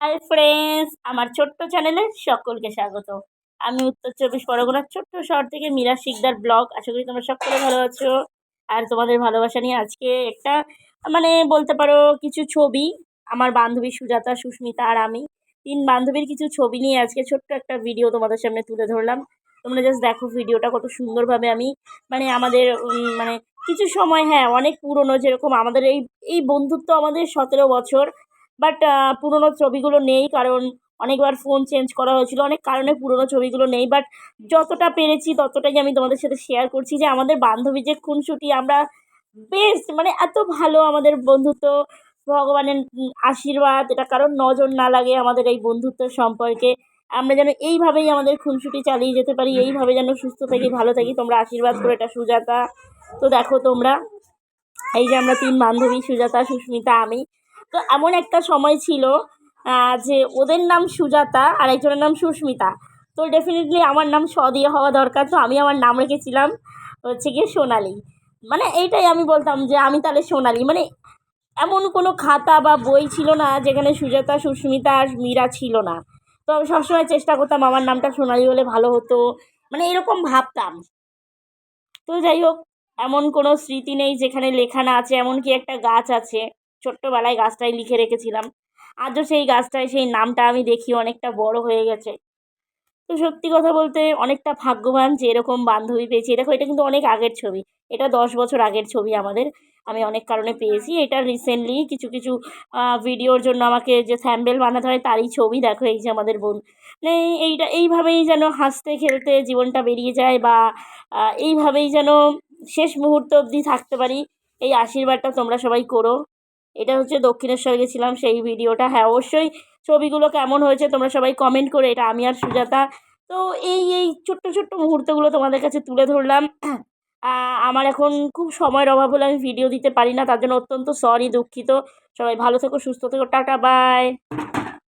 Hi friends আমার ছোট্ট চ্যানেলে সকলকে স্বাগত। আমি উত্তর চব্বিশ পরগনার ছোট্ট শহর থেকে মীরা শিকদার ব্লগ। আশা করি তোমরা সকলে ভালো আছো। আর তোমাদের ভালোবাসা নিয়ে আজকে একটা মানে বলতে পারো কিছু ছবি। আমার বান্ধবী সুজাতা, সুস্মিতা আর আমি, তিন বান্ধবীর কিছু ছবি নিয়ে আজকে ছোট্ট একটা ভিডিও তোমাদের সামনে তুলে ধরলাম। তোমরা জাস্ট দেখো ভিডিওটা কত সুন্দরভাবে আমি মানে আমাদের মানে কিছু সময় হ্যাঁ অনেক পুরনো যেরকম আমাদের এই এই বন্ধুত্ব আমাদের সতেরো বছর। বাট পুরোনো ছবিগুলো নেই কারণ অনেকবার ফোন চেঞ্জ করা হয়েছিল। অনেক কারণে পুরনো ছবিগুলো নেই। বাট যতটা পেরেছি, ততটাই আমি তোমাদের সাথে শেয়ার করছি যে আমাদের বান্ধবী যে খুনসুটি, আমরা বেস্ট মানে এত ভালো আমাদের বন্ধুত্ব। ভগবানের আশীর্বাদ, এটা কারোর নজর না লাগে আমাদের এই বন্ধুত্ব সম্পর্কে। আমরা যেন এইভাবেই আমাদের খুনসুটি চালিয়ে যেতে পারি, এইভাবে যেন সুস্থ থাকি, ভালো থাকি। তোমরা আশীর্বাদ করে এটা সুজাতা। তো দেখো তোমরা, এই যে আমরা তিন বান্ধবী, সুজাতা, সুস্মিতা, আমি। তো এমন একটা সময় ছিল যে ওদের নাম সুজাতা আর একজনের নাম সুস্মিতা। তো ডেফিনেটলি আমার নাম স দিয়ে হওয়া দরকার, তো আমি আমার নাম রেখেছিলাম হচ্ছে গিয়ে সোনালি। মানে এইটাই আমি বলতাম যে আমি তাহলে সোনালি। মানে এমন কোনো খাতা বা বই ছিল না যেখানে সুজাতা, সুস্মিতা আর মীরা ছিল না। তো আমি সবসময় চেষ্টা করতাম আমার নামটা সোনালি হলে ভালো হতো। মানে এরকম ভাবতাম। তো যাই হোক, এমন কোনো স্মৃতি নেই যেখানে লেখা না আছে, এমনকি একটা গাছ আছে। ছোট্টবেলায় গাছটায় লিখে রেখেছিলাম। আজও সেই গাছটায় সেই নামটা আমি দেখি, অনেকটা বড় হয়ে গেছে। তো সত্যি কথা বলতে অনেকটা ভাগ্যবান যে এরকম বান্ধবী পেয়েছি। দেখো, এটা কিন্তু অনেক আগের ছবি। এটা দশ বছর আগের ছবি আমাদের। আমি অনেক কারণে পেয়েছি। এটা রিসেন্টলি কিছু কিছু ভিডিওর জন্য আমাকে যে স্যাম্বেল বানাতে হয়, তারই ছবি দেখো, এই যে আমাদের বোন। মানে এইটা, এইভাবেই যেন হাসতে, খেলতে জীবনটা বেরিয়ে যায় বা এইভাবেই যেন শেষ মুহূর্ত অবধি থাকতে পারি। এই আশীর্বাদটা তোমরা সবাই করো। এটা হচ্ছে দক্ষিণেশ্বর গেছিলাম সেই ভিডিওটা। হ্যাঁ অবশ্যই ছবিগুলো কেমন হয়েছে তোমরা সবাই কমেন্ট করে, এটা আমি আর সুজাতা। তো এই এই ছোট্ট ছোট্ট মুহূর্তগুলো তোমাদের কাছে তুলে ধরলাম। আমার এখন খুব সময়ের অভাব হলে আমি ভিডিও দিতে পারি না, তার জন্য অত্যন্ত সরি দুঃখিত। সবাই ভালো থেকো, সুস্থ থেকো, টাটা বাই